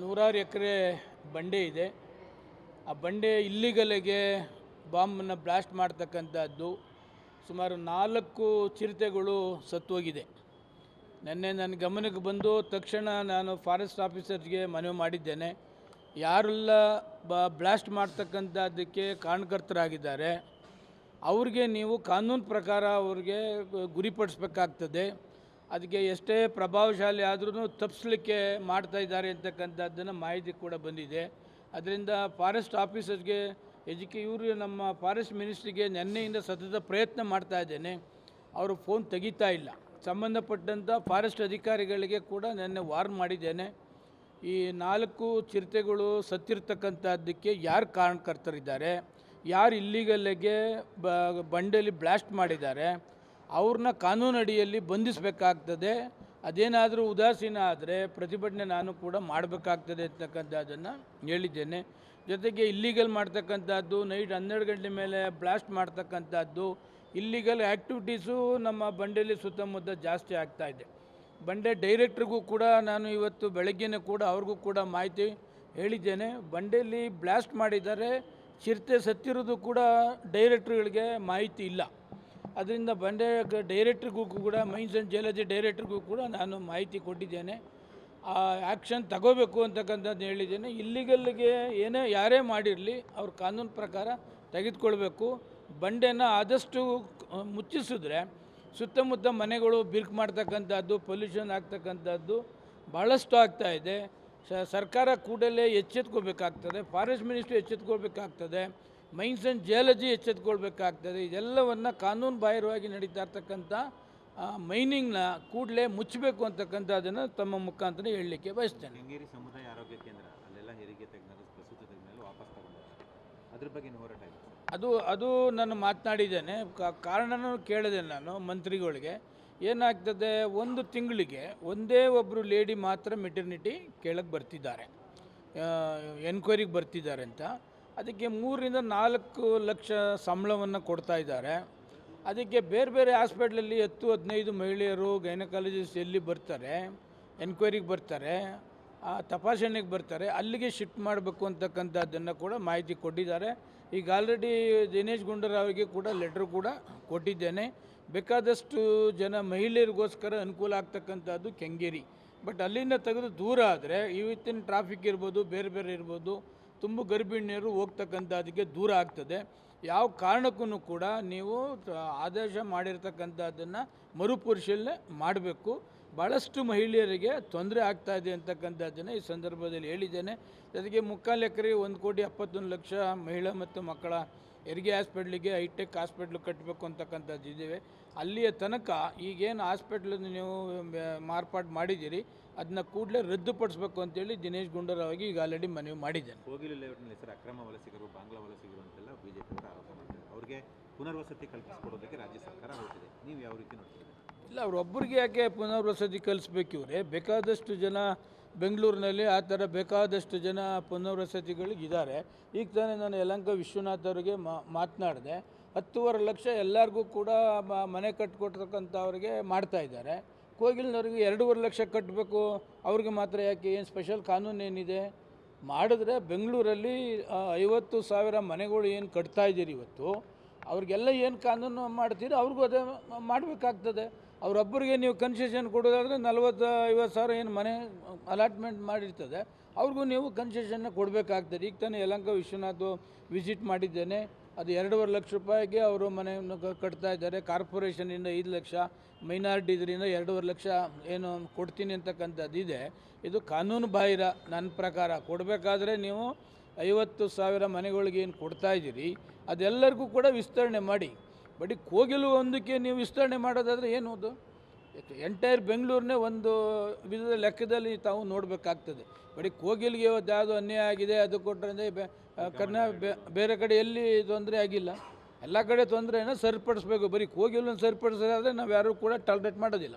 ನೂರಾರು ಎಕರೆ ಬಂಡೆ ಇದೆ. ಆ ಬಂಡೆ ಇಲ್ಲಿಗಲೆಗೆ ಬಾಂಬನ್ನು ಬ್ಲಾಸ್ಟ್ ಮಾಡ್ತಕ್ಕಂಥದ್ದು ಸುಮಾರು ನಾಲ್ಕು ಚಿರತೆಗಳು ಸತ್ತೋಗಿದೆ. ನೆನ್ನೆ ನನ್ನ ಗಮನಕ್ಕೆ ಬಂದು ತಕ್ಷಣ ನಾನು ಫಾರೆಸ್ಟ್ ಆಫೀಸರ್ಸ್ಗೆ ಮನವಿ ಮಾಡಿದ್ದೇನೆ. ಯಾರೆಲ್ಲ ಬ ಬ್ಲಾಸ್ಟ್ ಮಾಡ್ತಕ್ಕಂಥದ್ದಕ್ಕೆ ಕಾರಣಕರ್ತರಾಗಿದ್ದಾರೆ, ಅವ್ರಿಗೆ ನೀವು ಕಾನೂನು ಪ್ರಕಾರ ಅವ್ರಿಗೆ ಗುರಿಪಡಿಸ್ಬೇಕಾಗ್ತದೆ. ಅದಕ್ಕೆ ಎಷ್ಟೇ ಪ್ರಭಾವಶಾಲಿ ಆದ್ರೂ ತಪ್ಪಿಸ್ಲಿಕ್ಕೆ ಮಾಡ್ತಾ ಇದ್ದಾರೆ ಅಂತಕ್ಕಂಥದ್ದನ್ನು ಮಾಹಿತಿ ಕೂಡ ಬಂದಿದೆ. ಅದರಿಂದ ಫಾರೆಸ್ಟ್ ಆಫೀಸರ್ಗೆ ಎಜುಕೆ, ಇವರು ನಮ್ಮ ಫಾರೆಸ್ಟ್ ಮಿನಿಸ್ಟ್ರಿಗೆ ನಿನ್ನೆಯಿಂದ ಸತತ ಪ್ರಯತ್ನ ಮಾಡ್ತಾ ಇದ್ದೇನೆ. ಅವರು ಫೋನ್ ತೆಗಿತಾ ಇಲ್ಲ. ಸಂಬಂಧಪಟ್ಟಂಥ ಫಾರೆಸ್ಟ್ ಅಧಿಕಾರಿಗಳಿಗೆ ಕೂಡ ನಿನ್ನೆ ವಾರ್ನ್ ಮಾಡಿದ್ದೇನೆ. ಈ ನಾಲ್ಕು ಚಿರತೆಗಳು ಸತ್ತಿರ್ತಕ್ಕಂಥದ್ದಕ್ಕೆ ಯಾರು ಕಾರಣಕರ್ತರಿದ್ದಾರೆ? ಯಾರು ಇಲ್ಲಿಗಲ್ಲಿಗೆ ಬಂಡೆಯಲ್ಲಿ ಬ್ಲಾಸ್ಟ್ ಮಾಡಿದ್ದಾರೆ? ಅವ್ರನ್ನ ಕಾನೂನು ಅಡಿಯಲ್ಲಿ ಬಂಧಿಸಬೇಕಾಗ್ತದೆ. ಅದೇನಾದರೂ ಉದಾಸೀನ ಆದರೆ ಪ್ರತಿಭಟನೆ ನಾನು ಕೂಡ ಮಾಡಬೇಕಾಗ್ತದೆ ಅಂತಕ್ಕಂಥದ್ದನ್ನು ಹೇಳಿದ್ದೇನೆ. ಜೊತೆಗೆ ಇಲ್ಲಿಗಲ್ ಮಾಡ್ತಕ್ಕಂಥದ್ದು ನೈಟ್ ಹನ್ನೆರಡು ಗಂಟೆ ಮೇಲೆ ಬ್ಲಾಸ್ಟ್ ಮಾಡ್ತಕ್ಕಂಥದ್ದು ಇಲ್ಲಿಗಲ್ ಆ್ಯಕ್ಟಿವಿಟೀಸು ನಮ್ಮ ಬಂಡೆಯಲ್ಲಿ ಸುತ್ತಮುತ್ತ ಜಾಸ್ತಿ ಆಗ್ತಾ ಇದೆ. ಬಂಡೆ ಡೈರೆಕ್ಟ್ರಿಗೂ ಕೂಡ ನಾನು ಇವತ್ತು ಬೆಳಗ್ಗೆನೇ ಕೂಡ ಅವ್ರಿಗೂ ಕೂಡ ಮಾಹಿತಿ ಹೇಳಿದ್ದೇನೆ. ಬಂಡೆಯಲ್ಲಿ ಬ್ಲಾಸ್ಟ್ ಮಾಡಿದ್ದಾರೆ, ಚಿರತೆ ಸತ್ತಿರೋದು ಕೂಡ ಡೈರೆಕ್ಟ್ರುಗಳಿಗೆ ಮಾಹಿತಿ ಇಲ್ಲ. ಅದರಿಂದ ಬಂಡೆ ಡೈರೆಕ್ಟ್ರಿಗೂ ಕೂಡ, ಮೈನ್ಸ್ ಆ್ಯಂಡ್ ಜಿಯಾಲಜಿ ಡೈರೆಕ್ಟ್ರಿಗೂ ಕೂಡ ನಾನು ಮಾಹಿತಿ ಕೊಟ್ಟಿದ್ದೇನೆ. ಆ ಆ್ಯಕ್ಷನ್ ತಗೋಬೇಕು ಅಂತಕ್ಕಂಥದ್ದು ಹೇಳಿದ್ದೇನೆ. ಇಲ್ಲಿಗಲ್ಲಿಗೆ ಏನೇ ಯಾರೇ ಮಾಡಿರಲಿ, ಅವ್ರ ಕಾನೂನು ಪ್ರಕಾರ ತೆಗೆದುಕೊಳ್ಬೇಕು. ಬಂಡೆನ ಆದಷ್ಟು ಮುಚ್ಚಿಸಿದ್ರೆ ಸುತ್ತಮುತ್ತ ಮನೆಗಳು ಬಿರ್ಕ್ ಮಾಡ್ತಕ್ಕಂಥದ್ದು, ಪೊಲ್ಯೂಷನ್ ಆಗ್ತಕ್ಕಂಥದ್ದು ಭಾಳಷ್ಟು ಇದೆ. ಸರ್ಕಾರ ಕೂಡಲೇ ಎಚ್ಚೆತ್ಕೋಬೇಕಾಗ್ತದೆ. ಫಾರೆಸ್ಟ್ ಮಿನಿಸ್ಟ್ರಿ ಎಚ್ಚೆತ್ಕೊಳ್ಬೇಕಾಗ್ತದೆ ಮೈನ್ಸ್ ಆ್ಯಂಡ್ ಜಿಯಾಲಜಿ ಎಚ್ಚೆತ್ಕೊಳ್ಬೇಕಾಗ್ತದೆ. ಇದೆಲ್ಲವನ್ನು ಕಾನೂನು ಬಾಹಿರವಾಗಿ ನಡೀತಾ ಇರ್ತಕ್ಕಂಥ ಮೈನಿಂಗ್ನ ಕೂಡಲೇ ಮುಚ್ಚಬೇಕು ಅಂತಕ್ಕಂಥದ್ದನ್ನು ತಮ್ಮ ಮುಖಾಂತರ ಹೇಳಲಿಕ್ಕೆ ಬಯಸ್ತೇನೆ. ಹಿಂಗೇರಿ ಸಮುದಾಯ ಆರೋಗ್ಯ ಕೇಂದ್ರ ಅಲ್ಲೆಲ್ಲ ಹೆರಿಗೆ ತಜ್ಞರು ಪ್ರಸ್ತುತ ತಜ್ಞರು ವಾಪಸ್ ತಗೊಂಡು ಅದ್ರ ಬಗ್ಗೆ ಹೋರಾಟ ಅದು ಅದು ನಾನು ಮಾತನಾಡಿದ್ದೇನೆ. ಕಾರಣನೂ ಕೇಳಿದೆ ನಾನು ಮಂತ್ರಿಗಳಿಗೆ. ಏನಾಗ್ತದೆ ಒಂದು ತಿಂಗಳಿಗೆ ಒಂದೇ ಒಬ್ಬರು ಲೇಡಿ ಮಾತ್ರ ಮೆಟರ್ನಿಟಿ ಕೇಳಕ್ಕೆ ಬರ್ತಿದ್ದಾರೆ. ಎನ್ಕ್ವೈರಿಗೆ ಬರ್ತಿದ್ದಾರೆ ಅಂತ. ಅದಕ್ಕೆ ಮೂರರಿಂದ ನಾಲ್ಕು ಲಕ್ಷ ಸಂಬಳವನ್ನು ಕೊಡ್ತಾ ಇದ್ದಾರೆ. ಅದಕ್ಕೆ ಬೇರೆ ಬೇರೆ ಹಾಸ್ಪಿಟ್ಲಲ್ಲಿ ಹತ್ತು ಹದಿನೈದು ಮಹಿಳೆಯರು ಗೈನಕಾಲಜಿಸ್ಟ್ ಎಲ್ಲಿ ಬರ್ತಾರೆ, ಎನ್ಕ್ವೈರಿಗೆ ಬರ್ತಾರೆ ತಪಾಸಣೆಗೆ ಬರ್ತಾರೆ, ಅಲ್ಲಿಗೆ ಶಿಫ್ಟ್ ಮಾಡಬೇಕು ಅಂತಕ್ಕಂಥದ್ದನ್ನು ಕೂಡ ಮಾಹಿತಿ ಕೊಟ್ಟಿದ್ದಾರೆ. ಈಗ ಆಲ್ರೆಡಿ ದಿನೇಶ್ ಗುಂಡೂರಾವ್ಗೆ ಕೂಡ ಲೆಟ್ರ್ ಕೂಡ ಕೊಟ್ಟಿದ್ದೇನೆ. ಬೇಕಾದಷ್ಟು ಜನ ಮಹಿಳೆಯರಿಗೋಸ್ಕರ ಅನುಕೂಲ ಆಗ್ತಕ್ಕಂಥದ್ದು ಕೆಂಗೇರಿ. ಬಟ್ ಅಲ್ಲಿಂದ ತೆಗೆದು ದೂರ ಆದರೆ ಇವತ್ತಿನ ಟ್ರಾಫಿಕ್ ಇರ್ಬೋದು, ಬೇರೆ ಬೇರೆ ಇರ್ಬೋದು ತುಂಬ ಗರ್ಭಿಣಿಯರು ಹೋಗ್ತಕ್ಕಂಥದ್ದಕ್ಕೆ ದೂರ ಆಗ್ತದೆ. ಯಾವ ಕಾರಣಕ್ಕೂ ಕೂಡ ನೀವು ಆದೇಶ ಮಾಡಿರ್ತಕ್ಕಂಥದ್ದನ್ನು ಮರುಪರಿಶೀಲನೆ ಮಾಡಬೇಕು. ಭಾಳಷ್ಟು ಮಹಿಳೆಯರಿಗೆ ತೊಂದರೆ ಆಗ್ತಾ ಇದೆ ಅಂತಕ್ಕಂಥದ್ದನ್ನು ಈ ಸಂದರ್ಭದಲ್ಲಿ ಹೇಳಿದ್ದೇನೆ. ಜೊತೆಗೆ ಮುಕ್ಕಾಲು ಎಕರೆ ಒಂದು ಕೋಟಿ ಎಪ್ಪತ್ತೊಂದು ಲಕ್ಷ ಮಹಿಳಾ ಮತ್ತು ಮಕ್ಕಳ ಹೆರಿಗೆ ಹಾಸ್ಪಿಟ್ಲಿಗೆ ಹೈಟೆಕ್ ಹಾಸ್ಪಿಟ್ಲ್ ಕಟ್ಟಬೇಕು ಅಂತಕ್ಕಂಥದ್ದು ಇದ್ದೇವೆ. ಅಲ್ಲಿಯ ತನಕ ಈಗೇನು ಹಾಸ್ಪಿಟ್ಲನ್ನು ನೀವು ಮಾರ್ಪಾಡು ಮಾಡಿದ್ದೀರಿ, ಅದನ್ನ ಕೂಡಲೇ ರದ್ದುಪಡಿಸ್ಬೇಕು ಅಂತೇಳಿ ದಿನೇಶ್ ಗುಂಡೂರಾವ್ಗೆ ಈಗ ಆಲ್ರೆಡಿ ಮನವಿ ಮಾಡಿದ್ದೇನೆ. ಹೆಸರು ಅಕ್ರಮ ವಲಸಿಗರು, ಬಾಂಗ್ಲಾ ವಲಸಿಗರು ಅಂತೆಲ್ಲ ಬಿಜೆಪಿ ಆರೋಪ ಮಾಡ್ತಾರೆ. ಅವ್ರಿಗೆ ಪುನರ್ವಸತಿ ಕಲ್ಪಿಸಿಕೊಡೋದಕ್ಕೆ ರಾಜ್ಯ ಸರ್ಕಾರ ಹೊರಟಿದೆ. ನೀವು ಯಾವ ರೀತಿ ನೋಡ್ತೀರಿ? ಇಲ್ಲ ಅವರೊಬ್ಬರಿಗೆ ಯಾಕೆ ಪುನರ್ವಸತಿ ಕಲಿಸ್ಬೇಕು ಇವರೇ? ಬೇಕಾದಷ್ಟು ಜನ ಬೆಂಗಳೂರಿನಲ್ಲಿ ಆ ಥರ ಬೇಕಾದಷ್ಟು ಜನ ಪುನರ್ವಸತಿಗಳಿಗಿದ್ದಾರೆ. ಈಗ ತಾನೇ ನಾನು ಯಲಂಕ ವಿಶ್ವನಾಥ್ ಅವರಿಗೆ ಮಾತನಾಡಿದೆ. ಹತ್ತೂವರೆ ಲಕ್ಷ ಎಲ್ಲರಿಗೂ ಕೂಡ ಮನೆ ಕಟ್ಕೊಡ್ತಕ್ಕಂಥವ್ರಿಗೆ ಮಾಡ್ತಾ ಇದ್ದಾರೆ. ಕೋಗಿಲ್ನವ್ರಿಗೆ ಎರಡೂವರೆ ಲಕ್ಷ ಕಟ್ಟಬೇಕು ಅವ್ರಿಗೆ ಮಾತ್ರ ಯಾಕೆ? ಏನು ಸ್ಪೆಷಲ್ ಕಾನೂನು ಏನಿದೆ? ಮಾಡಿದ್ರೆ ಬೆಂಗಳೂರಲ್ಲಿ ಐವತ್ತು ಸಾವಿರ ಮನೆಗಳು ಏನು ಕಟ್ತಾ ಇದ್ದೀರಿ ಇವತ್ತು? ಅವ್ರಿಗೆಲ್ಲ ಏನು ಕಾನೂನು ಮಾಡ್ತೀರಿ ಅವ್ರಿಗೂ ಅದೇ ಮಾಡಬೇಕಾಗ್ತದೆ. ಅವರೊಬ್ಬರಿಗೆ ನೀವು ಕನ್ಸೆಷನ್ ಕೊಡೋದಾದರೆ ನಲ್ವತ್ತು ಐವತ್ತು ಸಾವಿರ ಏನು ಮನೆ ಅಲಾಟ್ಮೆಂಟ್ ಮಾಡಿರ್ತದೆ. ಅವ್ರಿಗೂ ನೀವು ಕನ್ಸೆಷನ್ನ ಕೊಡಬೇಕಾಗ್ತದೆ. ಈಗ ತಾನೇ ಯಲಂಕ ವಿಶ್ವನಾಥ್ ವಿಸಿಟ್ ಮಾಡಿದ್ದೇನೆ. ಅದು ಎರಡೂವರೆ ಲಕ್ಷ ರೂಪಾಯಿಗೆ ಅವರು ಮನೆಯನ್ನು ಕಟ್ತಾ ಇದ್ದಾರೆ. ಕಾರ್ಪೊರೇಷನಿಂದ ಐದು ಲಕ್ಷ ಮೈನಾರಿಟಿ ಇದರಿಂದ ಎರಡೂವರೆ ಲಕ್ಷ ಏನು ಕೊಡ್ತೀನಿ ಅಂತಕ್ಕಂಥದ್ದು ಇದೆ. ಇದು ಕಾನೂನು ಬಾಹಿರ ನನ್ನ ಪ್ರಕಾರ. ಕೊಡಬೇಕಾದ್ರೆ ನೀವು ಐವತ್ತು ಸಾವಿರ ಮನೆಗಳಿಗೆ ಏನು ಕೊಡ್ತಾ ಇದ್ದೀರಿ. ಅದೆಲ್ಲರಿಗೂ ಕೂಡ ವಿಸ್ತರಣೆ ಮಾಡಿ. ಬರೀ ಕೋಗಿಲು ಒಂದಕ್ಕೆ ನೀವು ವಿಸ್ತರಣೆ ಮಾಡೋದಾದರೆ ಏನು ಅದು? ಎಂಟೈರ್ ಬೆಂಗಳೂರನ್ನೇ ಒಂದು ವಿಧದ ಲೆಕ್ಕದಲ್ಲಿ ತಾವು ನೋಡಬೇಕಾಗ್ತದೆ. ಬಡಿ ಕೋಗಿಲಿಗೆ ಇವತ್ತು ಯಾವುದು ಅನ್ಯಾಯ ಆಗಿದೆ, ಅದು ಕೊಟ್ಟರೆ ಬೆ ಕರ್ನಾ ಬೇರೆ ಕಡೆ ಎಲ್ಲಿ ತೊಂದರೆ ಆಗಿಲ್ಲ. ಎಲ್ಲ ಕಡೆ ತೊಂದರೆನ ಸರಿಪಡಿಸ್ಬೇಕು. ಬರೀ ಕೋಗಿಲನ್ನು ಸರಿಪಡಿಸೋದಾದರೆ ನಾವು ಯಾರೂ ಕೂಡ ಟಾಲ್ರೇಟ್ ಮಾಡೋದಿಲ್ಲ.